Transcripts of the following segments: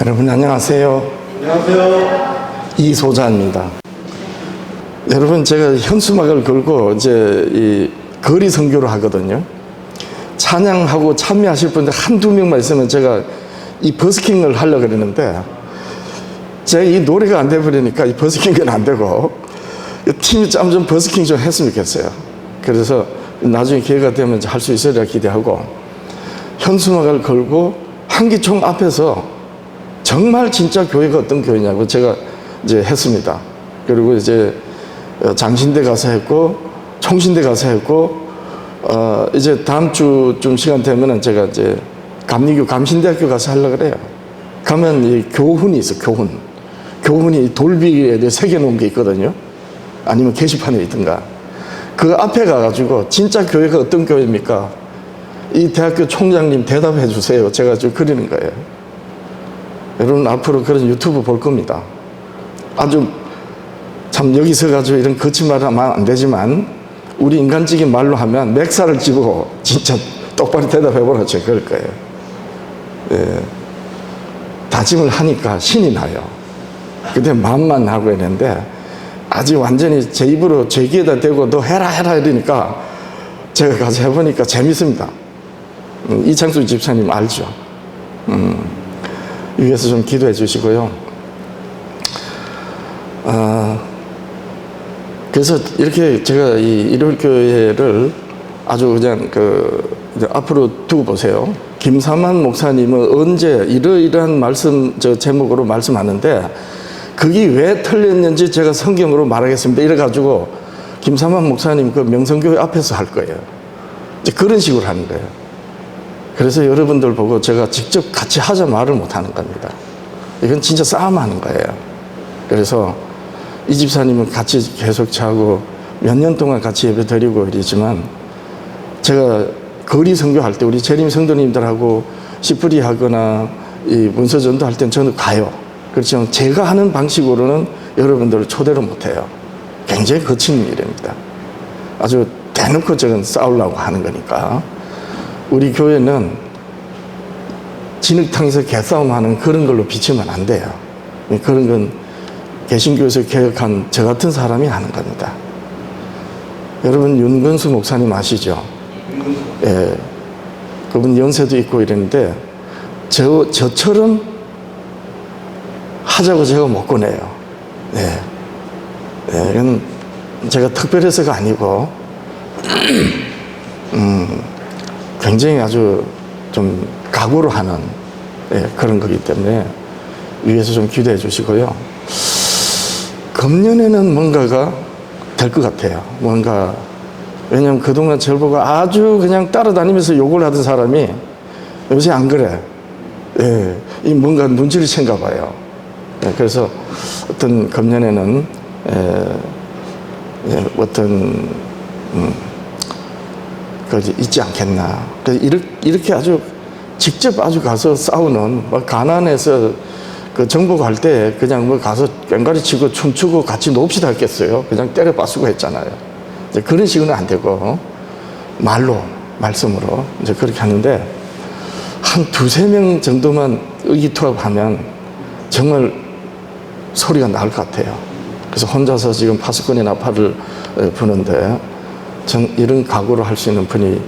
여러분 안녕하세요. 안녕하세요. 이소자입니다. 여러분 제가 현수막을 걸고 이제 이 거리 선교를 하거든요. 찬양하고 참여하실 분들 한두 명만 있으면 제가 이 버스킹을 하려고 그러는데 제가 이 노래가 안 돼버리니까 이 버스킹은 안 되고 이 팀이 좀, 좀 버스킹 좀 했으면 좋겠어요. 그래서 나중에 기회가 되면 할 수 있으리라 기대하고 현수막을 걸고 한기총 앞에서 정말 진짜 교회가 어떤 교회냐고 제가 이제 했습니다. 그리고 이제 어, 장신대 가서 했고 총신대 가서 했고 어 이제 다음 주좀 시간 되면은 제가 이제 감리교 감신대학교 가서 하려 그래요. 가면 이 교훈이 있어 교훈. 교훈이 돌비에 새겨 놓은 게 있거든요. 아니면 게시판에 있든가. 그 앞에 가가지고 진짜 교회가 어떤 교회입니까? 이 대학교 총장님 대답해 주세요. 제가 지금 그리는 거예요. 여러분 앞으로 그런 유튜브 볼 겁니다. 아주 참 여기서 가지고 이런 거친 말 하면 안 되지만 우리 인간적인 말로 하면 맥살을 찌고 진짜 똑바로 대답해 보라 저 그럴 거예요. 예. 다짐을 하니까 신이 나요. 근데 마음만 하고 있는데 아직 완전히 제 입으로 제 귀에다 대고 너 해라 해라 이러니까 제가 가서 해보니까 재밌습니다. 음, 이창수 집사님 알죠? 음, 위에서 좀 기도해 주시고요. 아, 그래서 이렇게 제가 이 일요일 교회를 아주 그냥 그 앞으로 두고 보세요. 김사만 목사님은 언제 이러이러한 말씀 저 제목으로 말씀하는데 그게 왜 틀렸는지 제가 성경으로 말하겠습니다. 이래 가지고 김사만 목사님 그 명성교회 앞에서 할 거예요. 그런 식으로 하는 거예요. 그래서 여러분들 보고 제가 직접 같이 하자 말을 못 하는 겁니다. 이건 진짜 싸움 하는 거예요. 그래서 이 집사님은 같이 계속 자고 몇 년 동안 같이 예배 드리고 이러지만 제가 거리 선교할 때 우리 재림 성도님들하고 시프리 하거나 이 문서 전도 할땐 저는 가요. 그렇지만 제가 하는 방식으로는 여러분들을 초대를 못 해요. 굉장히 거친 일입니다. 아주 대놓고 저는 싸우려고 하는 거니까. 우리 교회는 진흙탕에서 개싸움하는 그런 걸로 비치면 안 돼요. 그런 건 개신교에서 개혁한 저 같은 사람이 하는 겁니다. 여러분 윤건수 목사님 아시죠? 예, 그분 연세도 있고 이랬는데 저 저처럼 하자고 제가 못 꺼내요. 네, 네 이건 제가 특별해서가 아니고 음, 굉장히 아주 좀 각오로 하는 예, 그런 거기 때문에 위에서 좀 기도해 주시고요. 금년에는 뭔가가 될 것 같아요. 뭔가 왜냐면 그동안 저를 보고 아주 그냥 따라다니면서 욕을 하던 사람이 요새 안 그래. 예, 이 뭔가 눈치를 챈가 봐요. 예, 그래서 어떤 금년에는 예, 예, 어떤 음, 그 있지 않겠나. 이렇게, 아주 직접 아주 가서 싸우는 뭐 가난해서 그 정부 갈때 그냥 뭐 가서 꽹가리 치고 춤추고 같이 놉시다 했겠어요. 그냥 때려 빠쓰고 했잖아요. 이제 그런 식으로는 안 되고 말로 말씀으로 이제 그렇게 하는데 한 두세 명 정도만 의기투합하면 정말 소리가 날 것 같아요. 그래서 혼자서 지금 파수꾼의 나팔을 어, 부는데 전 이런 각오를 할 수 있는 분이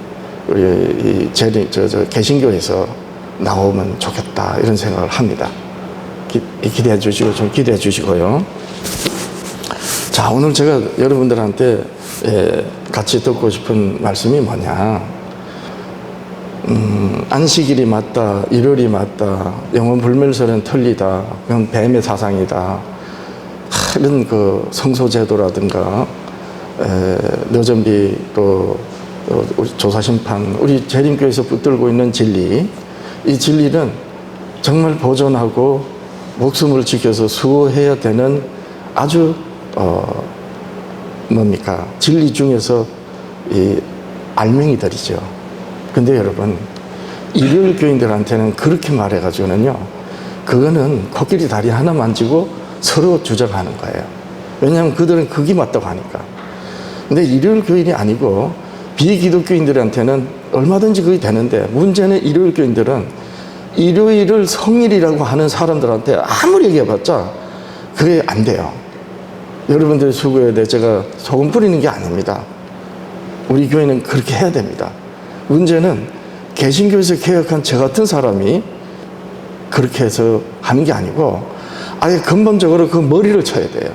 우리 이 제리 저, 저 개신교에서 나오면 좋겠다 이런 생각을 합니다. 기, 기대해 주시고 좀 기대해 주시고요. 자 오늘 제가 여러분들한테 예, 같이 듣고 싶은 말씀이 뭐냐? 음, 안식일이 맞다, 일요일이 맞다, 영원 불멸설은 틀리다, 그건 뱀의 사상이다. 하, 이런 그 성소제도라든가 에, 여전비 또 어, 조사심판 우리 재림교에서 붙들고 있는 진리 이 진리는 정말 보존하고 목숨을 지켜서 수호해야 되는 아주 어 뭡니까 진리 중에서 이 알맹이들이죠. 근데 여러분 일요일 교인들한테는 그렇게 말해가지고는요 그거는 코끼리 다리 하나 만지고 서로 주장하는 거예요. 왜냐하면 그들은 그게 맞다고 하니까. 근데 일요일 교인이 아니고 비기독교인들한테는 얼마든지 그게 되는데 문제는 일요일 교인들은 일요일을 성일이라고 하는 사람들한테 아무리 얘기해봤자 그게 안 돼요. 여러분들이 수고해야 돼. 제가 소금 뿌리는 게 아닙니다. 우리 교회는 그렇게 해야 됩니다. 문제는 개신교에서 개혁한 저 같은 사람이 그렇게 해서 하는 게 아니고 아예 근본적으로 그 머리를 쳐야 돼요.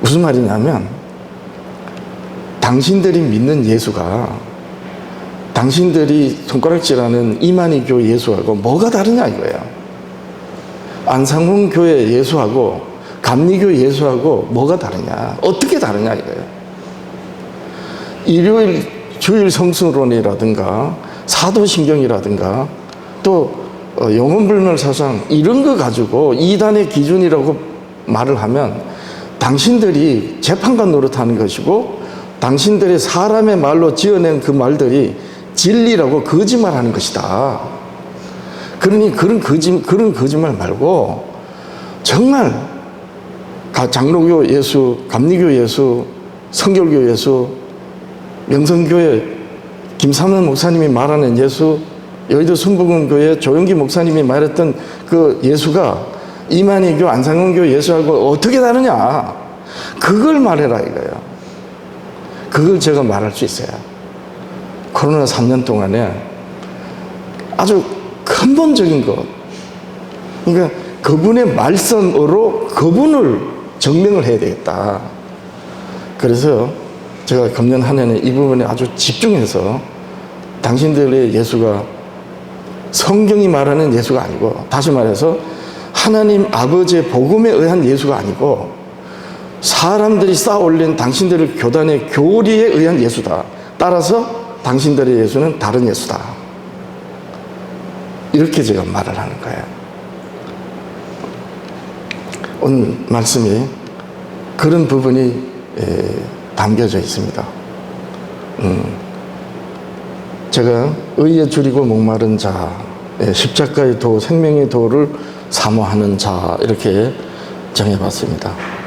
무슨 말이냐면 당신들이 믿는 예수가 당신들이 손가락질하는 이만희 교회 예수하고 뭐가 다르냐 이거예요. 안상훈 교회 예수하고 감리교 예수하고 뭐가 다르냐? 어떻게 다르냐 이거예요. 일요일 주일 성수론이라든가 사도신경이라든가 또 어, 영혼불멸 사상 이런 거 가지고 이단의 기준이라고 말을 하면 당신들이 재판관 노릇하는 것이고 당신들의 사람의 말로 지어낸 그 말들이 진리라고 거짓말하는 것이다. 그러니 그런 거짓 그런 거짓말 말고 정말 가- 장로교 예수, 감리교 예수, 성결교 예수, 명성교회 김삼원 목사님이 말하는 예수, 여의도 순복음교회 조영기 목사님이 말했던 그 예수가 이만희교, 안상훈교 예수하고 어떻게 다르냐? 그걸 말해라 이거예요. 그걸 제가 말할 수 있어요. 코로나 3년 동안에 아주 근본적인 것. 그러니까 그분의 말씀으로 그분을 증명을 해야 되겠다. 그래서 제가 금년 한 해는 이 부분에 아주 집중해서 당신들의 예수가 성경이 말하는 예수가 아니고 다시 말해서 하나님 아버지의 복음에 의한 예수가 아니고 사람들이 쌓아 올린 당신들의 교단의 교리에 의한 예수다. 따라서 당신들의 예수는 다른 예수다. 이렇게 제가 말을 하는 거예요. 오늘 말씀이 그런 부분이 에, 담겨져 있습니다. 음, 제가 의에 줄이고 목마른 자, 예, 십자가의 도, 생명의 도를 사모하는 자 이렇게 정해봤습니다.